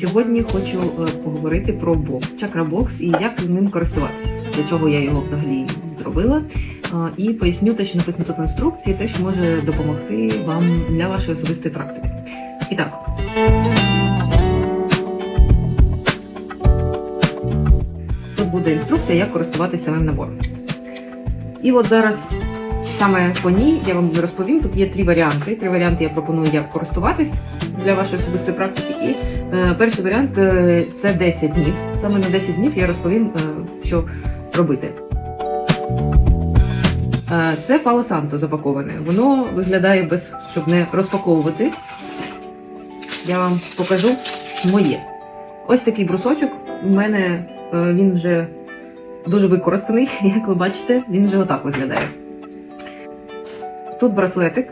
Сьогодні хочу е, поговорити про бокс, чакрабокс і як ним користуватися, для чого я його взагалі зробила. Е, І поясню те, що написано тут в інструкції, те, що може допомогти вам для вашої особистої практики. І так. Тут буде інструкція, як користуватися самим набором. І от зараз саме по ній я вам розповім. Тут є три варіанти. Три варіанти я пропоную, як користуватись для вашої особистої практики. І е, перший варіант е, це 10 днів. Саме на 10 днів я розповім, е, що робити. Е, це Пало Санто запаковане. Воно виглядає без, щоб не розпаковувати. Я вам покажу моє. Ось такий брусочок. У мене е, він вже дуже використаний, як ви бачите, він вже отак виглядає. Тут браслетик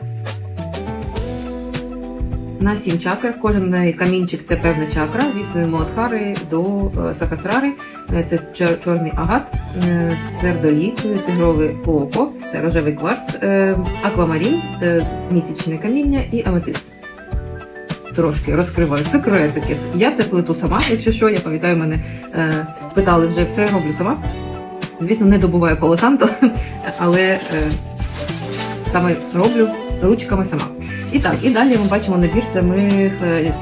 на 7 чакр. Кожен камінчик це певна чакра від Моадхари до е, Сахасрари. Е, Це чорний агат, е, сердолік, тигрове око, це рожевий кварц, аквамарін, місячне каміння і аметист. Трошки розкриваю секретиків. Я це плету сама, якщо що, я пам'ятаю, мене питали вже все роблю сама. Звісно, не добуваю полосанто, але саме роблю ручками сама. І так, і далі ми бачимо набір самих е,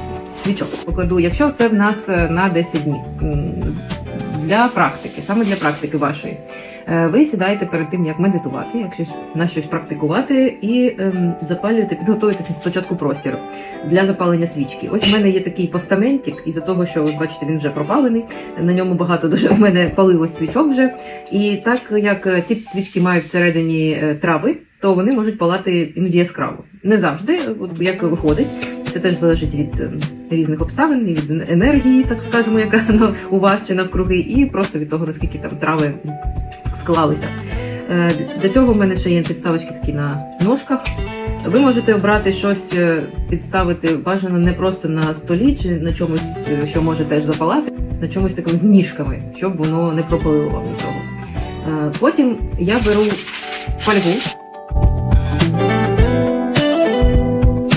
свічок. Покладу, якщо це в нас е, на 10 днів для практики, саме для практики вашої. Е, Ви сідаєте перед тим, як медитувати, як щось на щось практикувати, і ем, запалюєте, підготуєте спочатку простір для запалення свічки. Ось у мене є такий постаментик, із-за того, що ви бачите, він вже пропалений. На ньому багато дуже в мене палилось свічок вже. І так як е, ці свічки мають всередині е, трави, то вони можуть палати іноді яскраво. Не завжди, от як виходить. Це теж залежить від е, різних обставин, від енергії, так скажемо, яка у вас чи навкруги, і просто від того, наскільки там трави склалися. Е, Для цього в мене ще є підставочки такі на ножках. Ви можете обрати щось, е, підставити бажано не просто на столі чи на чомусь, е, що може теж запалати, на чомусь таким з ніжками, щоб воно не пропалило вам нічого. Потім я беру фольгу.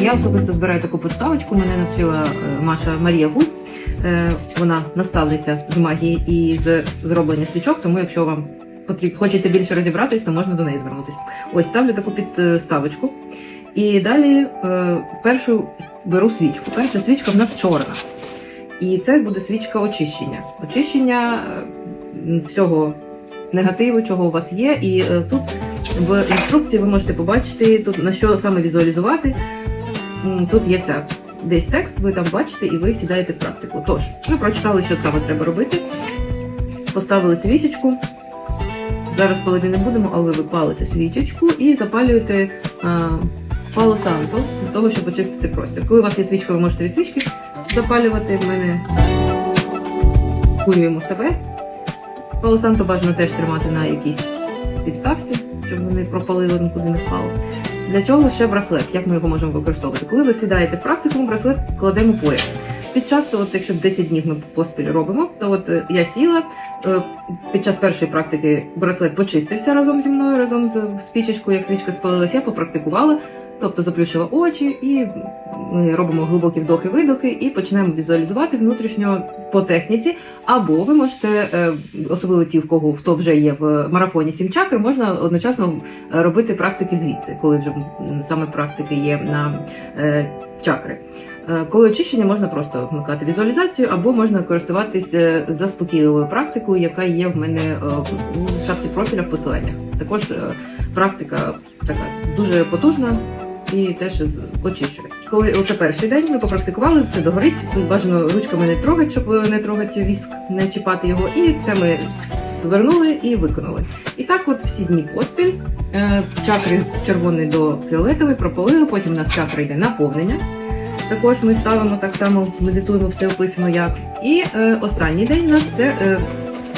Я особисто збираю таку підставочку. Мене навчила Маша Марія Гуль. Вона наставниця з магії і з зроблення свічок, тому якщо вам потрібно хочеться більше розібратись, то можна до неї звернутися. Ось ставлю таку підставочку. І далі е, першу беру свічку. Перша свічка в нас чорна. І це буде свічка очищення. Очищення е, всього негативу, чого у вас є. І е, тут в інструкції ви можете побачити, тут на що саме візуалізувати. Тут є вся десь текст, ви там бачите, і ви сідаєте в практику. Тож, ви прочитали, що саме треба робити. Поставили свічечку. Зараз палити не будемо, але ви палите свічечку і запалюєте а, пало санто для того, щоб очистити простір. Коли у вас є свічка, ви можете від свічки запалювати. В мене курюємо себе. Пало санто бажано теж тримати на якійсь підставці, щоб вони пропалили, нікуди не впало. Для чого ще браслет? Як ми його можемо використовувати? Коли ви сідаєте в практику, браслет кладемо поряд. Під час, от якщо 10 днів ми поспіль робимо, то от е, я сіла е, під час першої практики браслет почистився разом зі мною, разом з свічечкою, як свічка спалилась, я попрактикувала, тобто заплющила очі, і ми робимо глибокі вдохи-видохи і починаємо візуалізувати внутрішньо по техніці. Або ви можете, е, особливо ті, в кого хто вже є в марафоні сім чакр, можна одночасно робити практики звідси, коли вже саме практики є на чакри. Е, Коли очищення можна просто вмикати візуалізацію, або можна користуватися заспокійливою практикою, яка є в мене е, у шапці профіля в посиланнях. Також е, практика така дуже потужна і теж очищує. Коли оце перший день ми попрактикували, це догорить. Бажано ручками не трогати, щоб не трогати віск, не чіпати його. І це ми звернули і виконали. І так, от всі дні поспіль. Е, Чакри з червоної до фіолетової пропалили, потім у нас чакра йде наповнення. Також ми ставимо так само, медитуємо, все описано як. І е, останній день у нас це е,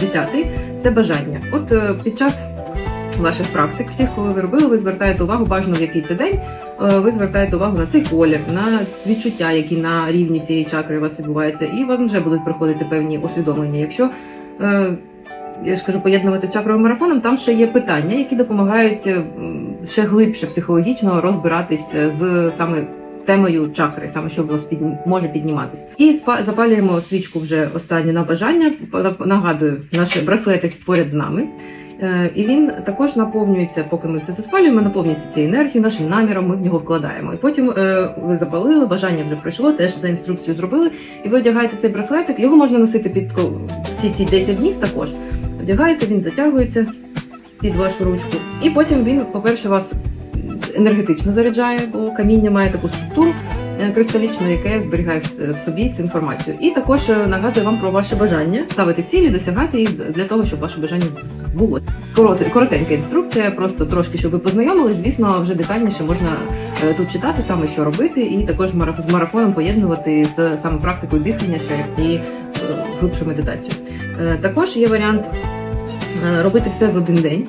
10-й, це бажання. От е, під час ваших практик, всіх, коли ви робили, ви звертаєте увагу, бажано в який це день, е, ви звертаєте увагу на цей колір, на відчуття, які на рівні цієї чакри у вас відбуваються, і вам вже будуть приходити певні усвідомлення. Якщо е, я ж кажу, поєднувати з чакровим марафоном, там ще є питання, які допомагають е, ще глибше психологічно розбиратись з саме темою чакри, саме що у вас підні... може підніматись. І спа... запалюємо свічку вже останню на бажання. Нагадую, наш браслетик поряд з нами. Е, І він також наповнюється, поки ми все це спалюємо, наповнюється цією енергією, нашим наміром, ми в нього вкладаємо. І потім е, ви запалили, бажання вже пройшло, теж за інструкцією зробили. І ви одягаєте цей браслетик. Його можна носити під всі ці 10 днів також. Одягаєте, він затягується під вашу ручку. І потім він, по-перше, вас енергетично заряджає, бо каміння має таку структуру е, кристалічну, яке зберігає в- в собі цю інформацію. І також е, нагадує вам про ваше бажання ставити цілі, досягати їх для того, щоб ваше бажання було. Корот, коротенька інструкція, просто трошки, щоб ви познайомились. Звісно, вже детальніше можна е, тут читати саме, що робити, і також з марафоном поєднувати з саме практикою дихання ще і е, глибшу медитацію. Е, Також є варіант е, робити все в один день,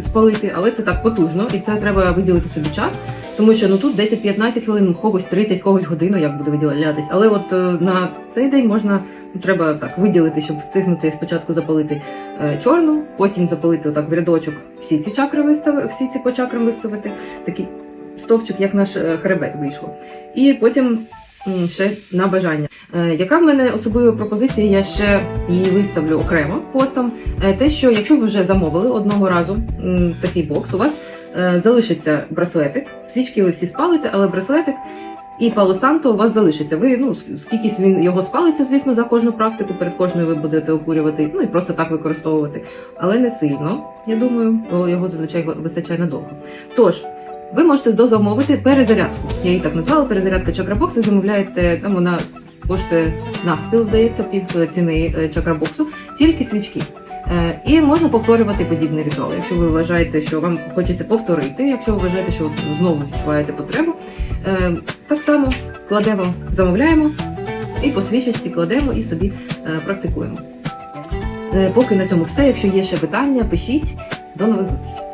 спалити, але це так потужно, і це треба виділити собі час. Тому що ну тут 10-15 хвилин, когось 30, когось годину, як буде виділятись. Але от е, на цей день можна ну, треба так виділити, щоб встигнути спочатку запалити е, чорну, потім запалити отак в рядочок всі ці чакри виставити, всі ці по чакрам виставити. Такий стовпчик, як наш е, хребет вийшло. І потім ще на бажання. Е, Яка в мене особлива пропозиція? Я ще її виставлю окремо постом. Е, Те, що якщо ви вже замовили одного разу такий бокс, у вас е, залишиться браслетик. Свічки ви всі спалите, але браслетик і Пало Санто у вас залишиться. Ви ну скількись він його спалиться, звісно, за кожну практику. Перед кожною ви будете окурювати, ну і просто так використовувати, але не сильно. Я думаю, його зазвичай вистачає надовго. Тож. Ви можете дозамовити перезарядку. Я її так назвала перезарядка чакрабокс. Ви замовляєте, там вона коштує навпіл, здається, пів ціни е, чакрабоксу, тільки свічки. Е, І можна повторювати подібний ритуал. Якщо ви вважаєте, що вам хочеться повторити, якщо ви вважаєте, що знову відчуваєте потребу, е, так само кладемо, замовляємо і по свічечці кладемо і собі практикуємо. Поки на цьому все. Якщо є ще питання, пишіть. До нових зустрічей.